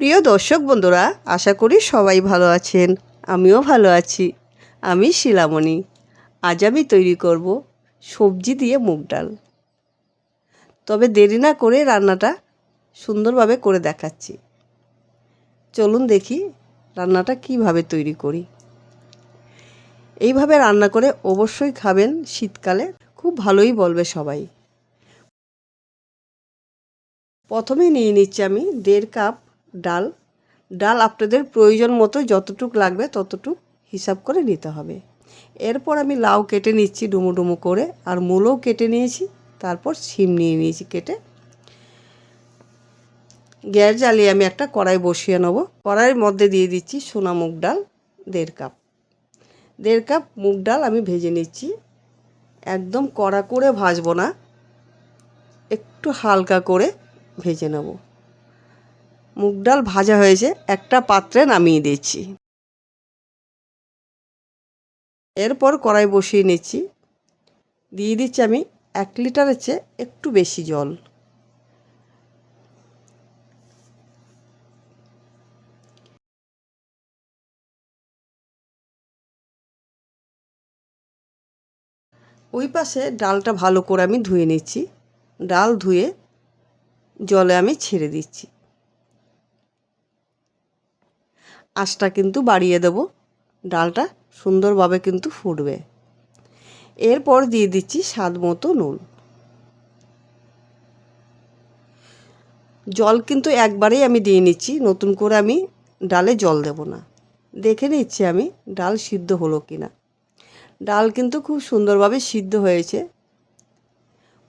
প্রিয় দর্শক বন্ধুরা, আশা করি সবাই ভালো আছেন। আমিও ভালো আছি। আমি শিলামণি। আজ আমি তৈরি করব সবজি দিয়ে মুগ ডাল। তবে দেরি না করে রান্নাটা সুন্দরভাবে করে দেখাচ্ছি। চলুন দেখি রান্নাটা কীভাবে তৈরি করি। এইভাবে রান্না করে অবশ্যই খাবেন শীতকালে, খুব ভালোই বলবে সবাই। প্রথমেই নিয়ে নিচ্ছি আমি দেড় কাপ ডাল। ডাল আপনাদের প্রয়োজন মতো যতটুক লাগবে ততটুক হিসাব করে নিতে হবে। এরপর আমি লাউ কেটে নিচ্ছি ডুমো ডুমো করে, আর মূলও কেটে নিয়েছি, তারপর শিম নিয়ে নিয়েছি কেটে। গ্যাস জ্বালিয়ে আমি একটা কড়াই বসিয়ে নেব। কড়াইয়ের মধ্যে দিয়ে দিচ্ছি সোনা মুগ ডাল, দেড় কাপ। দেড় কাপ মুগ ডাল আমি ভেজে নিচ্ছি। একদম কড়া করে ভাজবো না, একটু হালকা করে ভেজে নেব। মুগ ডাল ভাজা হয়েছে, একটা পাত্রে নামিয়ে দিচ্ছি এরপর কড়াই বসিয়ে নিচ্ছি। দিয়ে দিচ্ছি আমি এক লিটারের চেয়ে একটু বেশি জল। ওই পাশে ডালটা ভালো করে আমি ধুয়ে নিচ্ছি। ডাল ধুয়ে জলে আমি ছেড়ে দিচ্ছি। আঁচটা কিন্তু বাড়িয়ে দেব। ডালটা সুন্দরভাবে কিন্তু ফুটবে। এরপর দিয়ে দিচ্ছি স্বাদ মতো নুন। জল কিন্তু একবারেই আমি দিয়ে নিচ্ছি, নতুন করে আমি ডালে জল দেব না। দেখে নিচ্ছি আমি ডাল সিদ্ধ হলো কি না ডাল কিন্তু খুব সুন্দরভাবে সিদ্ধ হয়েছে।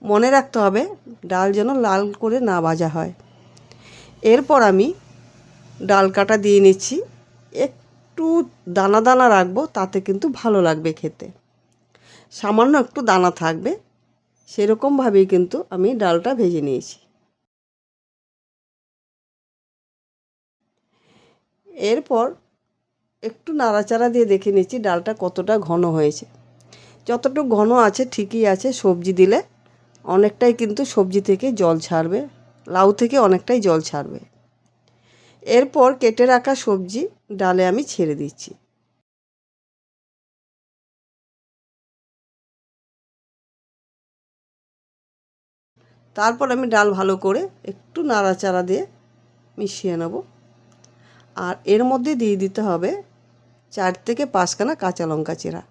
মনে রাখতে হবে, ডাল যেন লাল করে না ভাজা হয়। এরপর আমি ডাল কাটা দিয়ে নিচ্ছি। একটু দানা দানা রাখব, তাতে কিন্তু ভালো লাগবে খেতে। সামান্য একটু দানা থাকবে সেরকমভাবেই কিন্তু আমি ডালটা ভেজে নিয়েছি। এরপর একটু নাড়াচাড়া দিয়ে দেখে নিচ্ছি ডালটা কতটা ঘন হয়েছে। যতটুকু ঘন আছে, ঠিকই আছে সবজি দিলে, অনেকটাই কিন্তু সবজি থেকে জল ছাড়বে, লাউ থেকে অনেকটাই জল ছাড়বে। এরপর কেটে রাখা সবজি ডালে আমি ছেড়ে দিচ্ছি। তারপর আমি ডাল ভালো করে একটু নাড়াচাড়া দিয়ে মিশিয়ে নেব। আর এর মধ্যে দিয়ে দিতে হবে চার থেকে পাঁচখানা কাঁচা লঙ্কা চেরা।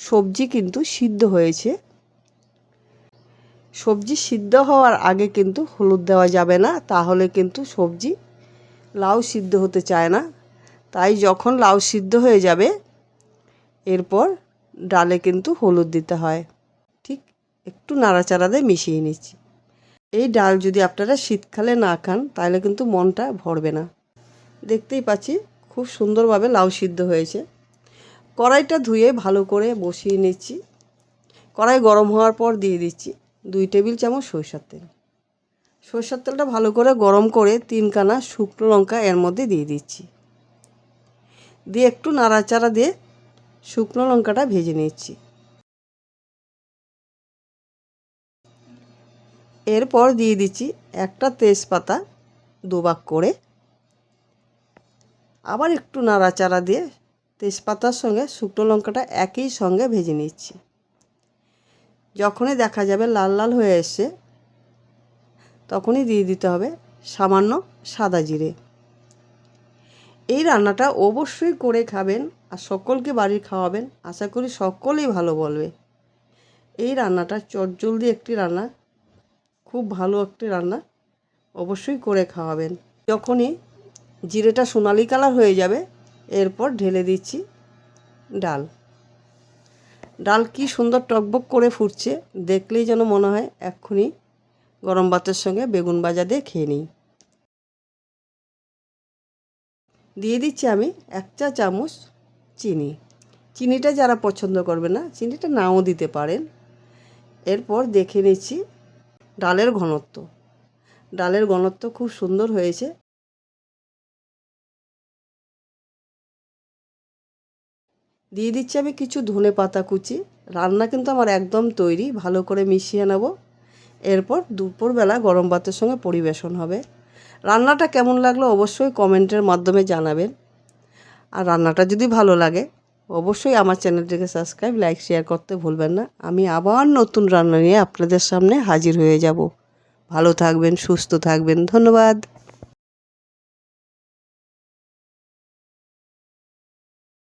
সবজি কিন্তু সিদ্ধ হয়েছে। সবজি সিদ্ধ হওয়ার আগে কিন্তু হলুদ দেওয়া যাবে না, তাহলে কিন্তু সবজি লাউ সিদ্ধ হতে চায় না। তাই যখন লাউ সিদ্ধ হয়ে যাবে, এরপর ডালে কিন্তু হলুদ দিতে হয়। ঠিক একটু নাড়াচাড়া দিয়ে মিশিয়ে নিচ্ছি। এই ডাল যদি আপনারা শীতকালে না খান, তাহলে কিন্তু মনটা ভরবে না। দেখতেই পাচ্ছি খুব সুন্দরভাবে লাউ সিদ্ধ হয়েছে। কড়াইটা ধুয়ে ভালো করে বসিয়ে নিচ্ছি। কড়াই গরম হওয়ার পর দিয়ে দিচ্ছি। দুই টেবিল চামচ সরষার তেল। সরষার তেলটা ভালো করে গরম করে তিনখানা শুকনো লঙ্কা এর মধ্যে দিয়ে দিচ্ছি। দিয়ে একটু নাড়াচাড়া দিয়ে শুকনো লঙ্কাটা ভেজে নিচ্ছি। এরপর দিয়ে দিচ্ছি একটা তেজপাতা দুবাক করে। আবার একটু নাড়াচাড়া দিয়ে তেজপাতার সঙ্গে শুকনো লঙ্কাটা একই সঙ্গে ভেজে নিচ্ছি। যখনই দেখা যাবে লাল লাল হয়ে এসছে তখনই দিয়ে দিতে হবে সামান্য সাদা জিরে। এই রান্নাটা অবশ্যই করে খাবেন আর সকলকে বাড়ির খাওয়াবেন, আশা করি সকলেই ভালো বলবে। এই রান্নাটা চটজলদি একটি রান্না, খুব ভালো একটি রান্না, অবশ্যই করে খাওয়াবেন। যখনই জিরেটা সোনালি কালার হয়ে যাবে, এরপর ঢেলে দিচ্ছি ডাল। ডাল কি সুন্দর টকবক করে ফুটছে, দেখলেই যেন মনে হয় এক্ষুনি গরম ভাতের সঙ্গে বেগুন ভাজা দিয়ে খেয়ে নিই। দিয়ে দিচ্ছি আমি এক চা চামচ চিনি। চিনিটা যারা পছন্দ করবে না, চিনিটা নাও দিতে পারেন। এরপর দেখে নিচ্ছি ডালের ঘনত্ব। ডালের ঘনত্ব খুব সুন্দর হয়েছে। দিয়ে দিচ্ছি আমি কিছু ধনে পাতা কুচি। রান্না কিন্তু আমার একদম তৈরি, ভালো করে মিশিয়ে নেব। এরপর দুপুরবেলা গরম ভাতের সঙ্গে পরিবেশন হবে। রান্নাটা কেমন লাগল অবশ্যই কমেন্টের মাধ্যমে জানাবেন। আর রান্নাটা যদি ভালো লাগে, অবশ্যই আমার চ্যানেলটিকে সাবস্ক্রাইব, লাইক, শেয়ার করতে ভুলবেন না। আমি আবার নতুন রান্না নিয়ে আপনাদের সামনে হাজির হয়ে যাব। ভালো থাকবেন, সুস্থ থাকবেন। ধন্যবাদ।